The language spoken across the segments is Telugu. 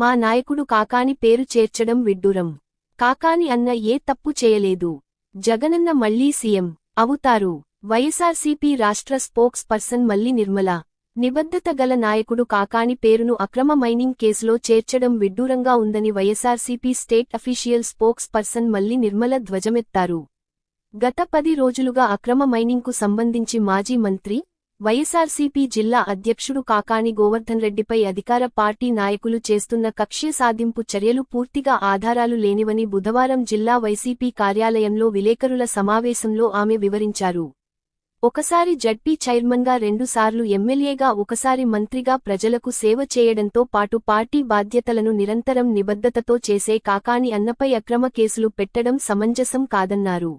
మా నాయకుడు కాకాని పేరు చేర్చడం విడ్డూరం. కాకాని అన్న ఏ తప్పు చేయలేదు. జగనన్న మళ్ళీ సీఎం అవుతారు. వైఎస్ఆర్సీపీ రాష్ట్ర స్పోక్స్ పర్సన్ మల్లి నిర్మల. నిబద్ధత గల నాయకుడు కాకాని పేరును అక్రమ మైనింగ్ కేసులో చేర్చడం విడ్డూరంగా ఉందని YSRCP state official spokesperson Malli Nirmala ధ్వజమెత్తారు. గత పది రోజులుగా అక్రమ మైనింగ్కు సంబంధించి మాజీ మంత్రి వైఎస్సార్సీపీ జిల్లా అధ్యక్షుడు కాకాని గోవర్ధన్ రెడ్డిపై అధికార పార్టీ నాయకులు చేస్తున్న కక్ష్య సాధింపు చర్యలు పూర్తిగా ఆధారాలు లేనివని బుధవారం జిల్లా వైసీపీ కార్యాలయంలో విలేకరుల సమావేశంలో ఆమె వివరించారు. ఒకసారి జడ్పీ చైర్మన్గా రెండుసార్లు ఎమ్మెల్యేగా ఒకసారి మంత్రిగా ప్రజలకు సేవ చేయడంతో పాటు పార్టీ బాధ్యతలను నిరంతరం నిబద్ధతతో చేసే కాకాని అన్నపై అక్రమ కేసులు పెట్టడం సమంజసం కాదన్నారు.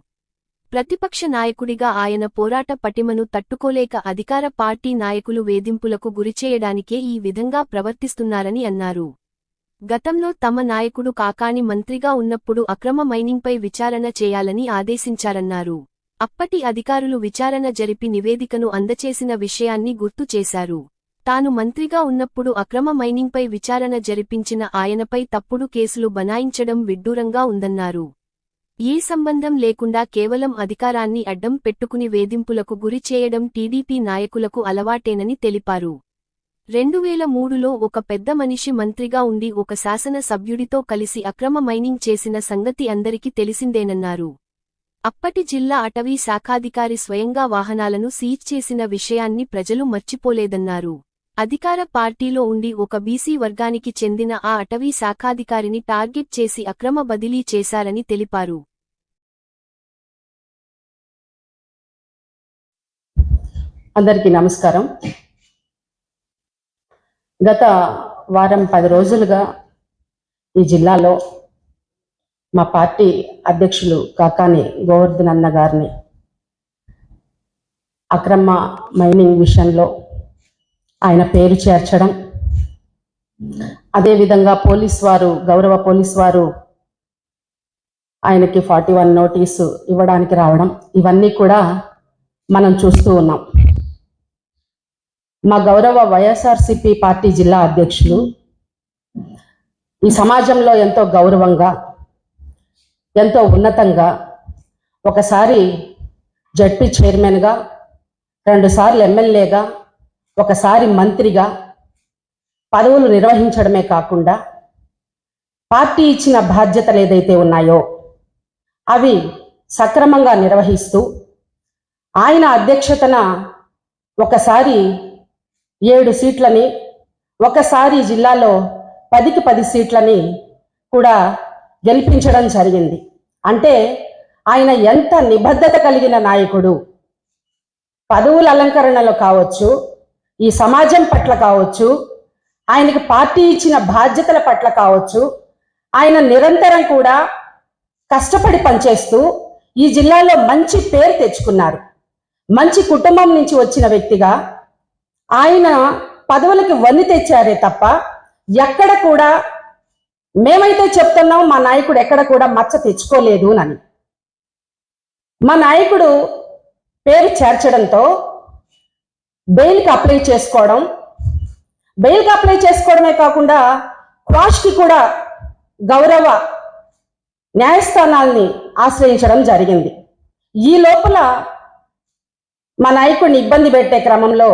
ప్రతిపక్ష నాయకుడిగా ఆయన పోరాట పటిమను తట్టుకోలేక అధికార పార్టీ నాయకులు వేధింపులకు గురిచేయడానికే ఈ విధంగా ప్రవర్తిస్తున్నారని అన్నారు. గతంలో తమ నాయకుడు కాకాని మంత్రిగా ఉన్నప్పుడు అక్రమ మైనింగ్పై విచారణ చేయాలని ఆదేశించారన్నారు. అప్పటి అధికారులు విచారణ జరిపి నివేదికను అందచేసిన విషయాన్ని గుర్తు చేశారు. తాను మంత్రిగా ఉన్నప్పుడు అక్రమ మైనింగ్పై విచారణ జరిపించిన ఆయనపై తప్పుడు కేసులు బనాయించడం విడ్డూరంగా ఉందన్నారు. ఏ సంబంధం లేకుండా కేవలం అధికారాన్ని అడ్డం పెట్టుకుని వేధింపులకు గురి చేయడం టీడీపీ నాయకులకు అలవాటేనని తెలిపారు. రెండువేల మూడులో ఒక పెద్ద మనిషి మంత్రిగా ఉండి ఒక శాసన సభ్యుడితో కలిసి అక్రమ మైనింగ్ చేసిన సంగతి అందరికీ తెలిసిందేనన్నారు. అప్పటి జిల్లా అటవీ శాఖాధికారి స్వయంగా వాహనాలను సీజ్ చేసిన విషయాన్ని ప్రజలు మర్చిపోలేదన్నారు. అధికార పార్టీలో ఉండి ఒక బీసీ వర్గానికి చెందిన ఆ అటవీ శాఖాధికారిని టార్గెట్ చేసి అక్రమ బదిలీ చేశారని తెలిపారు. అందరికీ నమస్కారం. గత వారం పది రోజులుగా ఈ జిల్లాలో మా పార్టీ అధ్యక్షులు కాకాని గోవర్ధన్ అన్న గారిని అక్రమ మైనింగ్ విషయంలో ఆయన పేరు చేర్చడం అదేవిధంగా పోలీస్ వారు గౌరవ పోలీస్ వారు ఆయనకి ఫార్టీ వన్ నోటీసు ఇవ్వడానికి రావడం ఇవన్నీ కూడా మనం చూస్తూ ఉన్నాం. మా గౌరవ వైఎస్ఆర్సిపి పార్టీ జిల్లా అధ్యక్షులు ఈ సమాజంలో ఎంతో గౌరవంగా ఎంతో ఉన్నతంగా ఒకసారి జడ్పీ చైర్మన్గా రెండుసార్లు ఎమ్మెల్యేగా ఒకసారి మంత్రిగా పదవులు నిర్వహించడమే కాకుండా పార్టీ ఇచ్చిన బాధ్యతలు ఏదైతే ఉన్నాయో అవి సక్రమంగా నిర్వహిస్తూ ఆయన అధ్యక్షతన ఒకసారి ఏడు సీట్లని ఒకసారి జిల్లాలో పదికి పది సీట్లని కూడా గెలిపించడం జరిగింది. అంటే ఆయన ఎంత నిబద్ధత కలిగిన నాయకుడు. పదవుల అలంకరణలో కావచ్చు ఈ సమాజం పట్ల కావచ్చు ఆయనకి పార్టీ ఇచ్చిన బాధ్యతల పట్ల కావచ్చు ఆయన నిరంతరం కూడా కష్టపడి పనిచేస్తూ ఈ జిల్లాలో మంచి పేరు తెచ్చుకున్నారు. మంచి కుటుంబం నుంచి వచ్చిన వ్యక్తిగా ఆయన పదవులకి వన్ని తెచ్చారే తప్ప ఎక్కడ కూడా మేమైతే చెప్తున్నాం మా నాయకుడు ఎక్కడ కూడా మచ్చ తెచ్చుకోలేదు అని. మా నాయకుడు పేరు చేర్చడంతో బెయిల్కి అప్లై చేసుకోవడం బెయిల్కి అప్లై చేసుకోవడమే కాకుండా క్వాష్కి కూడా గౌరవ న్యాయస్థానాల్ని ఆశ్రయించడం జరిగింది. ఈ లోపల మా నాయకుడిని ఇబ్బంది పెట్టే క్రమంలో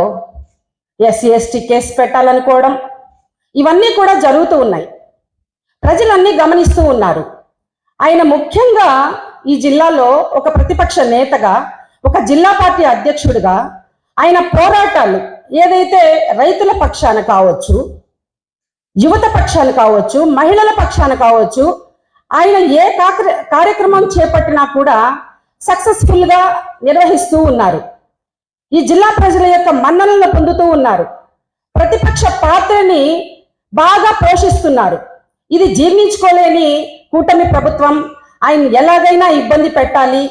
ఎస్సీ ఎస్టీ కేసు పెట్టాలనుకోవడం ఇవన్నీ కూడా జరుగుతూ ఉన్నాయి. ప్రజలన్నీ గమనిస్తూ ఉన్నారు. ఆయన ముఖ్యంగా ఈ జిల్లాలో ఒక ప్రతిపక్ష నేతగా ఒక జిల్లా పార్టీ అధ్యక్షుడిగా ఆయన పోరాటాలు ఏదైతే రైతుల పక్షాన కావచ్చు యువత పక్షాన కావచ్చు మహిళల పక్షాన కావచ్చు ఆయన ఏ కార్యక్రమం చేపట్టినా కూడా సక్సెస్ఫుల్గా నిర్వహిస్తూ ఉన్నారు. ఈ జిల్లా ప్రజల యొక్క మన్ననలను పొందుతూ ఉన్నారు. ప్రతిపక్ష పాత్రని బాగా పోషిస్తున్నారు. ఇది జీర్ణించుకోలేని కూటమి ప్రభుత్వం ఆయన ఎలాగైనా ఇబ్బంది పెట్టాలి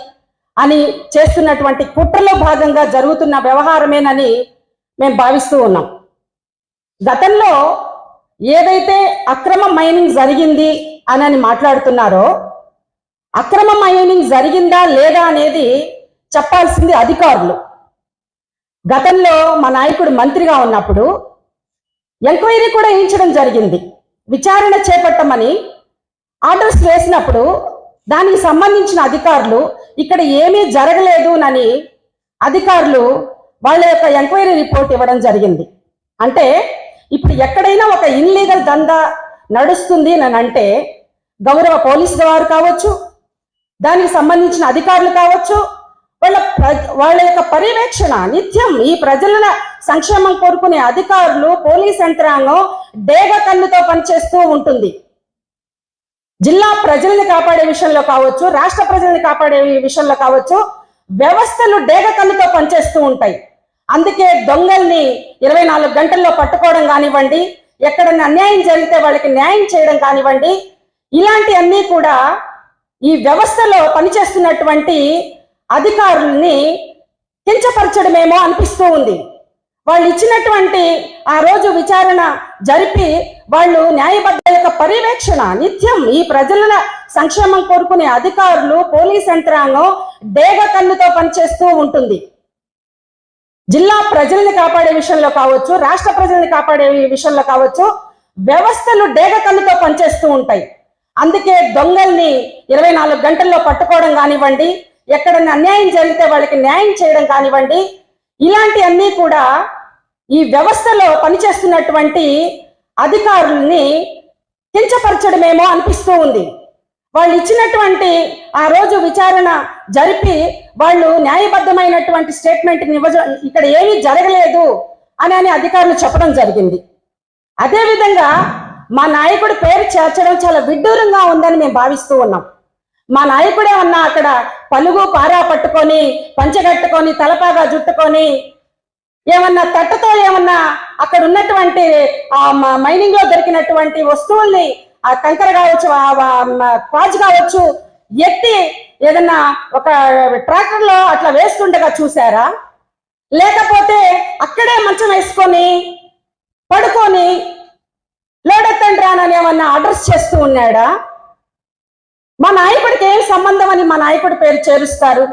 అని చేస్తున్నటువంటి కుట్రలో భాగంగా జరుగుతున్న వ్యవహారమేనని మేము భావిస్తూ ఉన్నాం. గతంలో ఏదైతే అక్రమ మైనింగ్ జరిగింది అని మాట్లాడుతున్నారో అక్రమ మైనింగ్ జరిగిందా లేదా అనేది చెప్పాల్సింది అధికారులు. గతంలో మా నాయకుడు మంత్రిగా ఉన్నప్పుడు ఎంక్వైరీ కూడా వేయించడం జరిగింది. విచారణ చేపట్టమని ఆర్డర్స్ వేసినప్పుడు దానికి సంబంధించిన అధికారులు ఇక్కడ ఏమీ జరగలేదు అని అధికారులు వాళ్ళ యొక్క ఎంక్వైరీ రిపోర్ట్ ఇవ్వడం జరిగింది. అంటే ఇప్పుడు ఎక్కడైనా ఒక ఇన్లీగల్ దందా నడుస్తుంది అని అంటే గౌరవ పోలీసు వారు కావచ్చు దానికి సంబంధించిన అధికారులు కావచ్చు వాళ్ళ వాళ్ళ యొక్క పర్యవేక్షణ నిత్యం ఈ ప్రజల సంక్షేమం కోరుకునే అధికారులు పోలీస్ యంత్రాంగం డేగ కన్నుతో పనిచేస్తూ ఉంటుంది. జిల్లా ప్రజల్ని కాపాడే విషయంలో కావచ్చు రాష్ట్ర ప్రజల్ని కాపాడే విషయంలో కావచ్చు వ్యవస్థలు డేగ కన్నుతో పనిచేస్తూ ఉంటాయి. అందుకే దొంగల్ని ఇరవై నాలుగు గంటల్లో పట్టుకోవడం కానివ్వండి ఎక్కడన్నా అన్యాయం జరిగితే వాళ్ళకి న్యాయం చేయడం కానివ్వండి ఇలాంటి అన్నీ కూడా ఈ వ్యవస్థలో పనిచేస్తున్నటువంటి అధికారుల్ని కించపరచడమేమో అనిపిస్తూ ఉంది. వాళ్ళు ఇచ్చినటువంటి ఆ రోజు విచారణ జరిపి వాళ్ళు న్యాయబద్ధ యొక్క పర్యవేక్షణ నిత్యం ఈ ప్రజల సంక్షేమం కోరుకునే అధికారులు పోలీస్ యంత్రాంగం డేగ కన్నుతో పనిచేస్తూ ఉంటుంది. జిల్లా ప్రజల్ని కాపాడే విషయంలో కావచ్చు రాష్ట్ర ప్రజల్ని కాపాడే విషయంలో కావచ్చు వ్యవస్థలు డేగ కన్నుతో పనిచేస్తూ ఉంటాయి. అందుకే దొంగల్ని ఇరవై నాలుగు గంటల్లో పట్టుకోవడం కానివ్వండి ఎక్కడన్నా అన్యాయం జరిగితే వాళ్ళకి న్యాయం చేయడం కానివ్వండి ఇలాంటి అన్నీ కూడా ఈ వ్యవస్థలో పనిచేస్తున్నటువంటి అధికారుల్ని కించపరచడమేమో అనిపిస్తూ ఉంది. వాళ్ళు ఇచ్చినటువంటి ఆ రోజు విచారణ జరిపి వాళ్ళు న్యాయబద్ధమైనటువంటి స్టేట్మెంట్ ఇవ్వజ ఇక్కడ ఏమీ జరగలేదు అని అని అధికారులు చెప్పడం జరిగింది. అదేవిధంగా మా నాయకుడి పేరు చేర్చడం చాలా విడ్డూరంగా ఉందని మేము భావిస్తూ ఉన్నాం. మా నాయకుడే ఉన్నా అక్కడ పలుగు పారా పట్టుకొని పంచగట్టుకొని తలపాగా జుట్టుకొని ఏమన్నా తట్టతో ఏమన్నా అక్కడ ఉన్నటువంటి ఆ మ- మైనింగ్లో దొరికినటువంటి వస్తువుల్ని ఆ కంకర కావచ్చు ఆ క్వాజ్ కావచ్చు ఎత్తి ఏదన్నా ఒక ట్రాక్టర్లో అట్లా వేస్తుండగా చూసారా లేకపోతే అక్కడే మంచం వేసుకొని పడుకొని లోడెత్తండి రానని ఏమన్నా ఆర్డర్స్ చేస్తూ ఉన్నాడా? మా నాయకుడికి ఏం సంబంధం అని మా నాయకుడి పేరు చేరుస్తారు?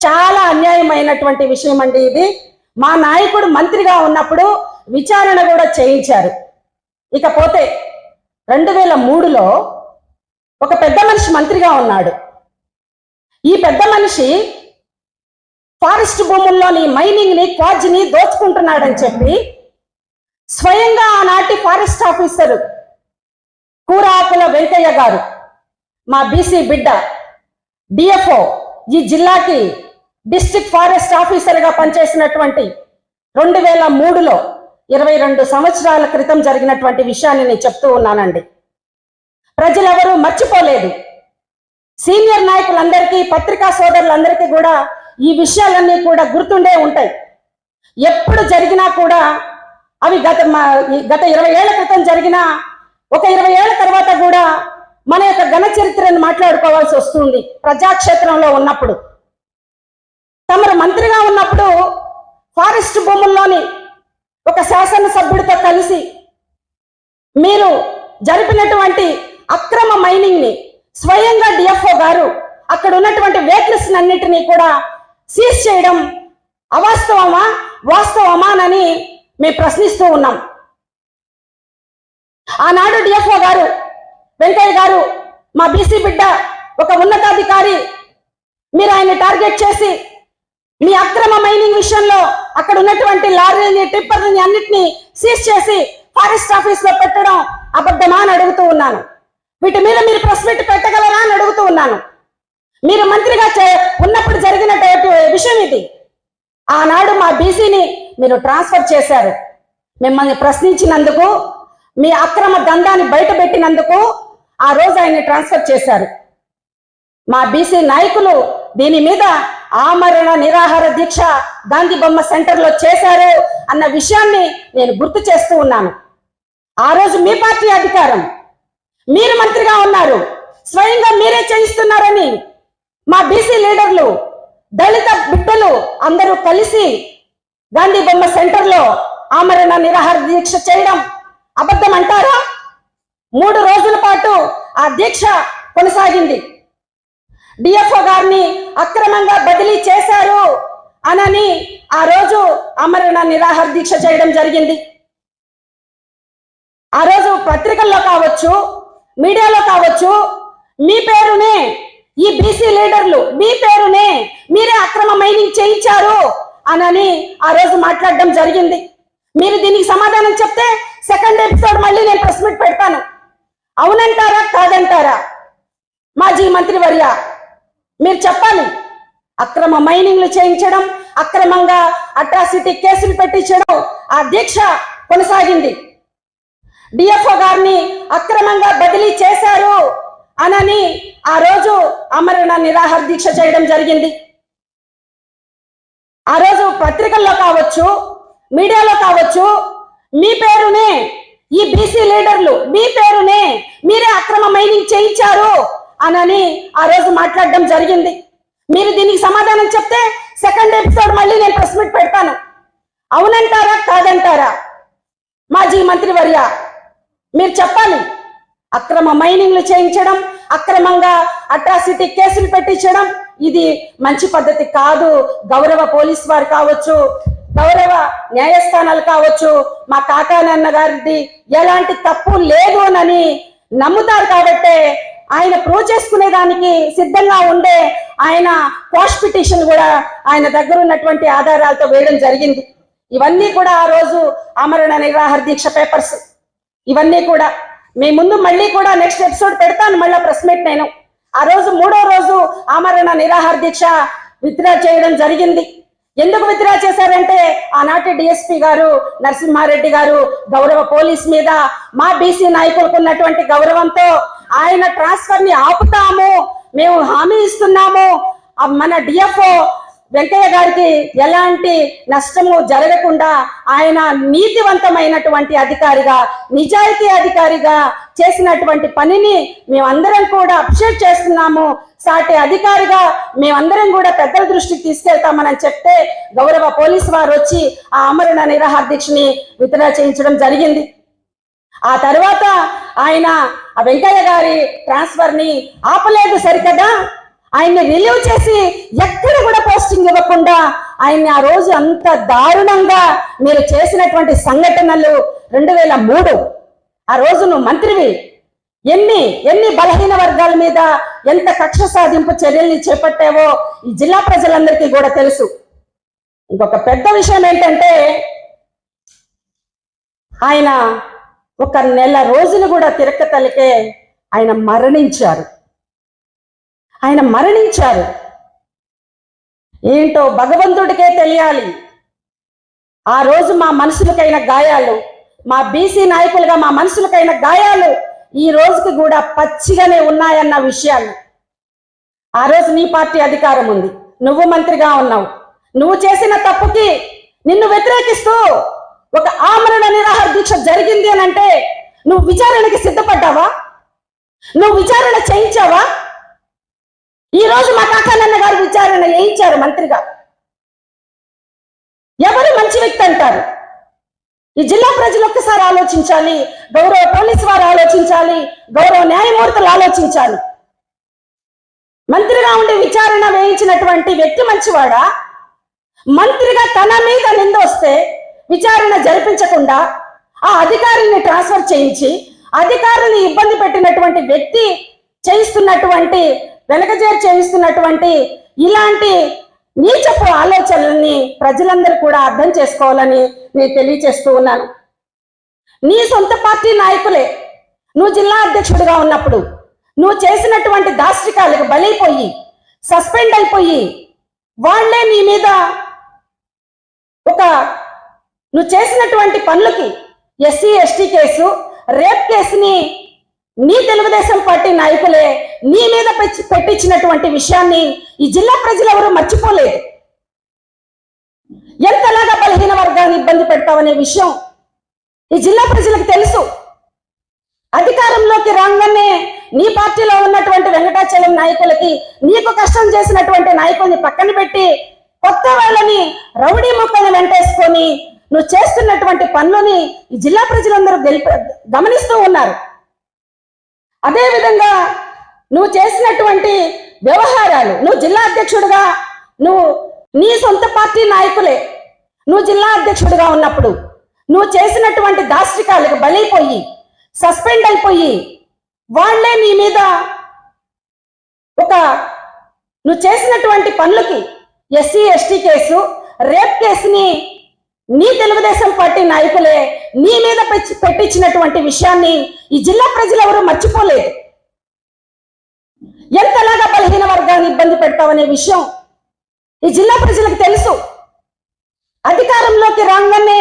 చాలా అన్యాయమైనటువంటి విషయం అండి ఇది. మా నాయకుడు మంత్రిగా ఉన్నప్పుడు విచారణ కూడా చేయించారు. ఇకపోతే రెండు వేల మూడులో ఒక పెద్ద మనిషి మంత్రిగా ఉన్నాడు. ఈ పెద్ద మనిషి ఫారెస్ట్ భూముల్లోని మైనింగ్ని దోచుకుంటున్నాడని చెప్పి స్వయంగా ఆనాటి ఫారెస్ట్ ఆఫీసర్ కూరాకుల వెంకయ్య గారు మా బీసీ బిడ్డ డిఎఫ్ఓ ఈ జిల్లాకి డిస్టిక్ ఫారెస్ట్ ఆఫీసర్గా పనిచేసినటువంటి రెండు వేల మూడులో ఇరవై రెండు సంవత్సరాల క్రితం జరిగినటువంటి విషయాన్ని నేను చెప్తూ ఉన్నానండి. ప్రజలెవరూ మర్చిపోలేదు. సీనియర్ నాయకులందరికీ పత్రికా సోదరులందరికీ కూడా ఈ విషయాలన్నీ కూడా గుర్తుండే ఉంటాయి. ఎప్పుడు జరిగినా కూడా అవి గత మా- గత ఇరవై ఏళ్ళ క్రితం జరిగిన ఒక ఇరవై ఏళ్ళ తర్వాత కూడా మన యొక్క ఘన చరిత్రను మాట్లాడుకోవాల్సి వస్తుంది ప్రజాక్షేత్రంలో ఉన్నప్పుడు. తమరు మంత్రిగా ఉన్నప్పుడు ఫారెస్ట్ భూముల్లోని ఒక శాసనసభ్యుడితో కలిసి మీరు జరిపినటువంటి అక్రమ మైనింగ్ని స్వయంగా డిఎఫ్ఓ గారు అక్కడ ఉన్నటువంటి వెహికల్స్ అన్నిటినీ కూడా సీజ్ చేయడం అవాస్తవమా వాస్తవమానని మేము ప్రశ్నిస్తూ ఉన్నాం. ఆనాడు డిఎఫ్ఓ గారు వెంకయ్య గారు మా బీసీ బిడ్డ ఒక ఉన్నతాధికారి మీరు ఆయన టార్గెట్ చేసి మీ అక్రమ మైనింగ్ విషయంలో అక్కడ ఉన్నటువంటి లారీని టిప్పర్ని అన్నిటినీ సీజ్ చేసి ఫారెస్ట్ ఆఫీస్లో పెట్టడం అబద్ధమా అని అడుగుతూ ఉన్నాను. వీటి మీద మీరు ప్రెస్ మీట్ పెట్టగలరా అని అడుగుతూ ఉన్నాను. మీరు మంత్రిగా చే- ఉన్నప్పుడు జరిగిన విషయం ఇది. ఆనాడు మా బీసీని మీరు ట్రాన్స్ఫర్ చేశారు. మిమ్మల్ని ప్రశ్నించినందుకు మీ అక్రమ దందాన్ని బయట పెట్టినందుకు ఆ రోజు ఆయన్ని ట్రాన్స్ఫర్ చేశారు. మా బీసీ నాయకులు దీని మీద ఆమరణ నిరాహార దీక్ష గాంధీ బొమ్మ సెంటర్లో చేశారు అన్న విషయాన్ని నేను గుర్తు చేస్తూ ఉన్నాను. ఆ రోజు మీ పార్టీ అధికారం. మీరు మంత్రిగా ఉన్నారు. స్వయంగా మీరే చేయిస్తున్నారని మా బీసీ లీడర్లు దళిత బిడ్డలు అందరూ కలిసి గాంధీ బొమ్మ సెంటర్లో ఆమరణ నిరాహార దీక్ష చేయడం అబద్ధం అంటారా మూడు రోజుల పాటు ఆ దీక్ష కొనసాగింది. డిఎఫ్ఓ గారిని అక్రమంగా బదిలీ చేశారు అనని ఆ రోజు అమరణ నిరాహార దీక్ష చేయడం జరిగింది. ఆ రోజు పత్రికల్లో కావచ్చు మీడియాలో కావచ్చు మీ పేరునే ఈ బీసీ లీడర్లు మీ పేరునే మీరే అక్రమ మైనింగ్ చేయించారు అనని ఆ రోజు మాట్లాడడం జరిగింది. మీరు దీనికి సమాధానం చెప్తే సెకండ్ ఎపిసోడ్ మళ్ళీ నేను ప్రెస్ మీట్ పెడతాను. అవునంటారా? కాదంటారా? మాజీ మంత్రి వర్య మీరు చెప్పాలి. అక్రమ మైనింగ్లు చేయించడం అక్రమంగా అట్రాసిటీ కేసులు పెట్టించడం ఆ దీక్ష కొనసాగింది. డిఎఫ్ఓ గారిని అక్రమంగా బదిలీ చేశారు అనని ఆ రోజు అమరణ నిరాహార దీక్ష చేయడం జరిగింది. ఆ రోజు పత్రికల్లో కావచ్చు మీడియాలో కావచ్చు. మీ పేరునే ఈ బీసీ లీడర్లు మీ పేరునే మీరే అక్రమ మైనింగ్ చేయించారు అనని ఆ రోజు మాట్లాడడం జరిగింది. మీరు దీనికి సమాధానం చెప్తే సెకండ్ ఎపిసోడ్ మళ్ళీ నేను ప్రెస్ మీట్ పెడతాను. అవునంటారా కాదంటారా? మాజీ మంత్రి వర్య మీరు చెప్పాలి. అక్రమ మైనింగ్లు చేయించడం అక్రమంగా అట్రాసిటీ కేసులు పెట్టించడం ఇది మంచి పద్ధతి కాదు. గౌరవ పోలీస్ వారు కావచ్చు గౌరవ న్యాయస్థానాలు కావచ్చు మా కాకానన్న గారిది ఎలాంటి తప్పు లేదు అని నమ్ముతారు కాబట్టే ఆయన ప్రూవ్ చేసుకునే దానికి సిద్ధంగా ఉండే ఆయన పోస్ట్ పిటిషన్ కూడా ఆయన దగ్గర ఉన్నటువంటి ఆధారాలతో వేయడం జరిగింది. ఇవన్నీ కూడా ఆ రోజు ఆమరణ నిరాహార దీక్ష పేపర్స్. ఇవన్నీ కూడా. మీ ముందు మళ్ళీ కూడా నెక్స్ట్ ఎపిసోడ్ పెడతాను మళ్ళీ ప్రెస్ మీట్ నేను. ఆ రోజు మూడో రోజు ఆమరణ నిరాహార దీక్ష విత్డ్రా చేయడం జరిగింది. ఎందుకు విత్డ్రా చేశారంటే ఆనాటి డిఎస్పి గారు నరసింహారెడ్డి గారు గౌరవ పోలీస్ మీద మా బీసీ నాయకులకు ఉన్నటువంటి గౌరవంతో ఆయన ట్రాన్స్ఫర్ని ఆపుతాము మేము హామీ ఇస్తున్నాము. మన డిఎఫ్ఓ వెంకయ్య గారికి ఎలాంటి నష్టము జరగకుండా ఆయన నీతివంతమైనటువంటి అధికారిగా నిజాయితీ అధికారిగా చేసినటువంటి పనిని మేమందరం కూడా అప్రిషియేట్ చేస్తున్నాము. సాటి అధికారిగా మేమందరం కూడా పెద్దల దృష్టికి తీసుకెళ్తామని చెప్తే గౌరవ పోలీసు వారు వచ్చి ఆ అమరణ నిరాహార దీక్షని విత్డ్రా చేయించడం జరిగింది. ఆ తర్వాత ఆయన ఆ వెంకయ్య గారి ట్రాన్స్ఫర్ని ఆపలేదు సరికదా? ఆయన్ని రిలీవ్ చేసి ఎక్కడ కూడా పోస్టింగ్ ఇవ్వకుండా ఆయన్ని ఆ రోజు అంత దారుణంగా మీరు చేసినటువంటి సంఘటనలు రెండు వేల మూడు. ఆ రోజు నువ్వు మంత్రివి. ఎన్ని ఎన్ని బలహీన వర్గాల మీద ఎంత కక్ష సాధింపు చర్యల్ని చేపట్టావో ఈ జిల్లా ప్రజలందరికీ కూడా తెలుసు. ఇంకొక పెద్ద విషయం ఏంటంటే ఆయన ఒక నెల రోజులు కూడా తిరక్క తలికే ఆయన మరణించారు. ఆయన మరణించారు. ఏంటో భగవంతుడికే తెలియాలి. ఆ రోజు మా మనసులకైన గాయాలు మా బీసీ నాయకులుగా మా మనసులకైన గాయాలు ఈ రోజుకి కూడా పచ్చిగానే ఉన్నాయన్న విషయాలు. ఆ రోజు నీ పార్టీ అధికారం ఉంది. నువ్వు మంత్రిగా ఉన్నావు. నువ్వు చేసిన తప్పుకి నిన్ను వ్యతిరేకిస్తూ ఒక ఆమరణ నిరాహార దీక్ష జరిగింది అని అంటే నువ్వు విచారణకి సిద్ధపడ్డావా? నువ్వు విచారణ చేయించావా? ఈ రోజు మా కాకానన్న గారు విచారణ చేయించారు మంత్రిగా. ఎవరు మంచి వ్యక్తి అంటారు? ఈ జిల్లా ప్రజలు ఒక్కసారి ఆలోచించాలి గౌరవ పోలీస్ వారు ఆలోచించాలి గౌరవ న్యాయమూర్తులు ఆలోచించాలి. మంత్రిగా ఉండి విచారణ వేయించినటువంటి వ్యక్తి మంచివాడా? మంత్రిగా తన మీద నింద వస్తే విచారణ జరిపించకుండా ఆ అధికారిని ట్రాన్స్ఫర్ చేయించి అధికారుని ఇబ్బంది పెట్టినటువంటి వ్యక్తి చేయిస్తున్నటువంటి వెనకజేరు చేయిస్తున్నటువంటి ఇలాంటి నీచపు ఆలోచనల్ని ప్రజలందరూ కూడా అర్థం చేసుకోవాలని నేను తెలియచేస్తూ ఉన్నాను. నీ సొంత పార్టీ నాయకులే నువ్వు జిల్లా అధ్యక్షుడిగా ఉన్నప్పుడు నువ్వు చేసినటువంటి దాష్టికాలకు బలైపోయి సస్పెండ్ అయిపోయి వాళ్ళే నీ మీద ఒక నువ్వు చేసినటువంటి పనులకి ఎస్సీ ఎస్టీ కేసు రేప్ కేసుని నీ తెలుగుదేశం పార్టీ నాయకులే నీ మీద పెట్టించినటువంటి విషయాన్ని ఈ జిల్లా ప్రజలు ఎవరు మర్చిపోలేదు. ఎంతలాగా బలహీన వర్గాన్ని ఇబ్బంది పెడతావనే విషయం ఈ జిల్లా ప్రజలకు తెలుసు. అధికారంలోకి రాగానే నీ పార్టీలో ఉన్నటువంటి వెంకటాచలం నాయకులకి నీకు కష్టం చేసినటువంటి నాయకుల్ని పక్కన పెట్టి కొత్త వాళ్ళని రౌడీ మొక్కని వెంటేసుకొని నువ్వు చేస్తున్నటువంటి పనులని ఈ జిల్లా ప్రజలందరూ గమనిస్తూ ఉన్నారు. అదేవిధంగా నువ్వు చేసినటువంటి వ్యవహారాలు నువ్వు జిల్లా అధ్యక్షుడుగా నువ్వు నీ సొంత పార్టీ నాయకులే నువ్వు జిల్లా అధ్యక్షుడిగా ఉన్నప్పుడు నువ్వు చేసినటువంటి దాష్టికాలకు బలైపోయి సస్పెండ్ అయిపోయి వాళ్ళే నీ మీద ఒక నువ్వు చేసినటువంటి పనులకి ఎస్సీ ఎస్టీ కేసు రేప్ కేసుని నీ తెలుగుదేశం పార్టీ నాయకులే నీ మీద పెట్టించినటువంటి విషయాన్ని ఈ జిల్లా ప్రజలెవరూ మర్చిపోలేదు. ఎంతలాగా బలహీన వర్గాన్ని ఇబ్బంది పెడతావనే విషయం ఈ జిల్లా ప్రజలకు తెలుసు. అధికారంలోకి రాగానే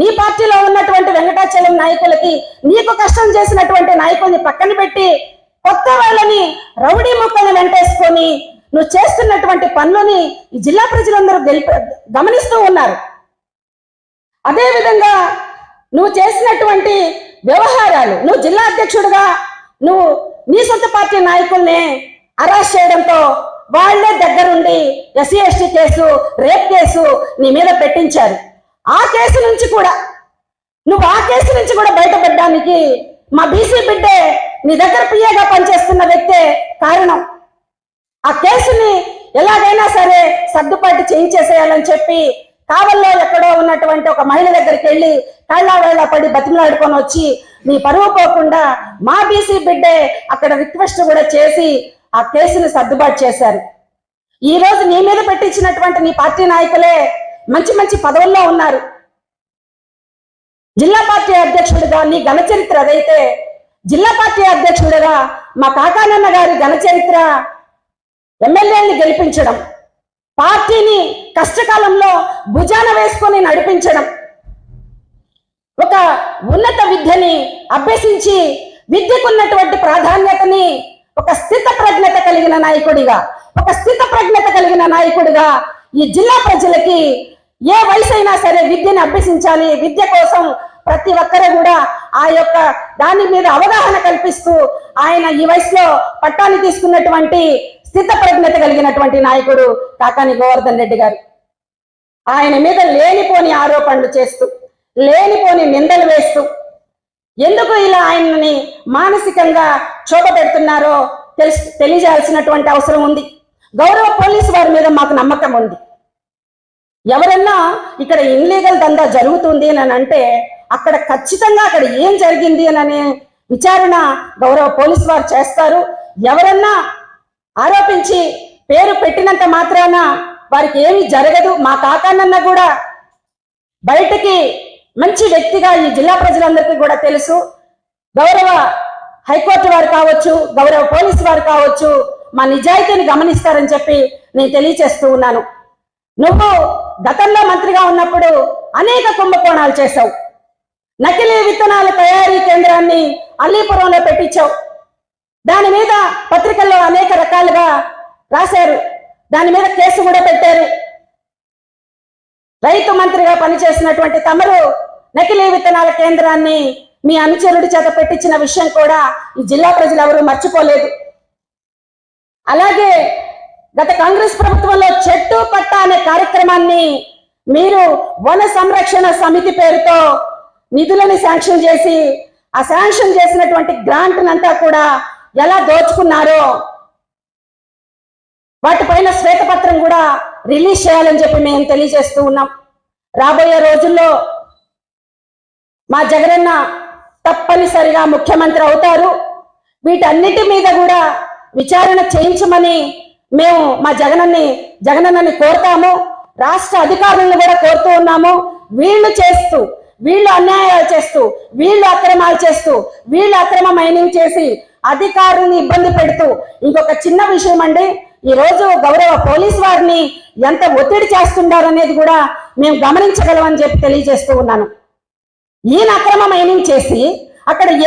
నీ పార్టీలో ఉన్నటువంటి వెంకటాచలం నాయకులకి నీకు కష్టం చేసినటువంటి నాయకుల్ని పక్కన పెట్టి కొత్త వాళ్ళని రౌడీ ముక్కలు వెంటేసుకొని నువ్వు చేస్తున్నటువంటి పనులని ఈ జిల్లా ప్రజలందరూ గెలిప గమనిస్తూ ఉన్నారు. అదే విధంగా నువ్వు చేసినటువంటి వ్యవహారాలు నువ్వు జిల్లా అధ్యక్షుడిగా నువ్వు నీ సొంత పార్టీ నాయకుల్ని అరెస్ట్ చేయడంతో వాళ్ళే దగ్గరుండి SC ST case rape case నీ మీద పెట్టించారు. ఆ కేసు నుంచి కూడా నువ్వు ఆ కేసు నుంచి కూడా బయటపడడానికి మా బీసీ బిడ్డే నీ దగ్గర పిఏగా పనిచేస్తున్న వ్యక్తే కారణం. ఆ కేసుని ఎలాగైనా సరే సర్దుబాటు చేయించేసేయాలని చెప్పి కావల్లో ఎక్కడో ఉన్నటువంటి ఒక మహిళ దగ్గరికి వెళ్ళి కళ్ళావేళ పడి బతిమలాడుకొని వచ్చి నీ పరువు పోకుండా మా బీసీ బిడ్డే అక్కడ రిక్వెస్ట్ కూడా చేసి ఆ కేసుని సర్దుబాటు చేశారు. ఈ రోజు నీ మీద పెట్టించినటువంటి నీ పార్టీ నాయకులే మంచి మంచి పదవుల్లో ఉన్నారు. జిల్లా పార్టీ అధ్యక్షుడిగా నీ ఘన చరిత్ర అదైతే జిల్లా పార్టీ అధ్యక్షుడిగా మా కాకానన్న గారి ఘన చరిత్ర ఎమ్మెల్యేని గెలిపించడం. పార్టీని కష్టకాలంలో భుజాన వేసుకొని నడిపించడం. ఒక ఉన్నత విద్యని అభ్యసించి విద్యకున్నటువంటి ప్రాధాన్యతని ఒక స్థిత ప్రజ్ఞత కలిగిన నాయకుడిగా ఒక స్థిత ప్రజ్ఞత కలిగిన నాయకుడిగా ఈ జిల్లా ప్రజలకి ఏ వయసు అయినా సరే విద్యను అభ్యసించాలి. విద్య కోసం ప్రతి ఒక్కరు కూడా ఆ యొక్క దాని మీద అవగాహన కల్పిస్తూ ఆయన ఈ వయసులో పట్టాన్ని తీసుకున్నటువంటి స్థితప్రజ్ఞత కలిగినటువంటి నాయకుడు కాకాని గోవర్ధన్ రెడ్డి గారు. ఆయన మీద లేనిపోని ఆరోపణలు చేస్తూ లేనిపోని నిందలు వేస్తూ ఎందుకు ఇలా ఆయన్ని మానసికంగా క్షోభ పెడుతున్నారో తెలుసు తెలియజేయాల్సినటువంటి అవసరం ఉంది. గౌరవ పోలీసు వారి మీద మాకు నమ్మకం ఉంది. ఎవరన్నా ఇక్కడ ఇన్లీగల్ దందా జరుగుతుంది అని అంటే అక్కడ ఖచ్చితంగా అక్కడ ఏం జరిగింది అని విచారణ గౌరవ పోలీసు వారు చేస్తారు. ఎవరన్నా ఆరోపించి పేరు పెట్టినంత మాత్రాన వారికి ఏమీ జరగదు. మా కాకానన్న కూడా బయటికి మంచి వ్యక్తిగా ఈ జిల్లా ప్రజలందరికీ కూడా తెలుసు. గౌరవ హైకోర్టు వారు కావచ్చు గౌరవ పోలీసు వారు కావచ్చు మా నిజాయితీని గమనిస్తారని చెప్పి నేను తెలియచేస్తూ ఉన్నాను. నువ్వు గతంలో మంత్రిగా ఉన్నప్పుడు అనేక కుంభకోణాలు చేశావు. నకిలీ విత్తనాల తయారీ కేంద్రాన్ని అల్లీపురంలో పెట్టించావు. దాని మీద పత్రికల్లో అనేక రకాలుగా రాశారు. దాని మీద కేసు కూడా పెట్టారు. రైతు మంత్రిగా పనిచేసినటువంటి తమరు నకిలీ విత్తనాల కేంద్రాన్ని మీ అనుచరుడి చేత పెట్టించిన విషయం కూడా ఈ జిల్లా ప్రజలు ఎవరు మర్చిపోలేదు. అలాగే గత కాంగ్రెస్ ప్రభుత్వంలో చెట్టు పట్ట అనే కార్యక్రమాన్ని మీరు వన సంరక్షణ సమితి పేరుతో నిధులను శాంక్షన్ చేసి ఆ శాంక్షన్ చేసినటువంటి గ్రాంట్ అంతా కూడా ఎలా దోచుకున్నారో వాటిపైన శ్వేతపత్రం కూడా రిలీజ్ చేయాలని చెప్పి మేము తెలియజేస్తూ ఉన్నాం. రాబోయే రోజుల్లో మా జగనన్న తప్పనిసరిగా ముఖ్యమంత్రి అవుతారు. వీటన్నిటి మీద కూడా విచారణ చేయించమని మేము మా జగనన్ని జగనన్నని కోరుతాము. రాష్ట్ర అధికారులను కూడా కోరుతూ ఉన్నాము. వీళ్ళు చేస్తూ వీళ్ళు అన్యాయాలు చేస్తూ వీళ్ళు అక్రమాలు చేస్తూ వీళ్ళు అక్రమ మైనింగ్ చేసి అధికారుల్ని ఇబ్బంది పెడుతూ ఇంకొక చిన్న విషయం అండి. ఈరోజు గౌరవ పోలీస్ వారిని ఎంత ఒత్తిడి చేస్తున్నారనేది కూడా మేము గమనించగలమని చెప్పి తెలియజేస్తూ ఉన్నాను. ఈయన అక్రమ మైనింగ్ చేసి అక్కడ ఏ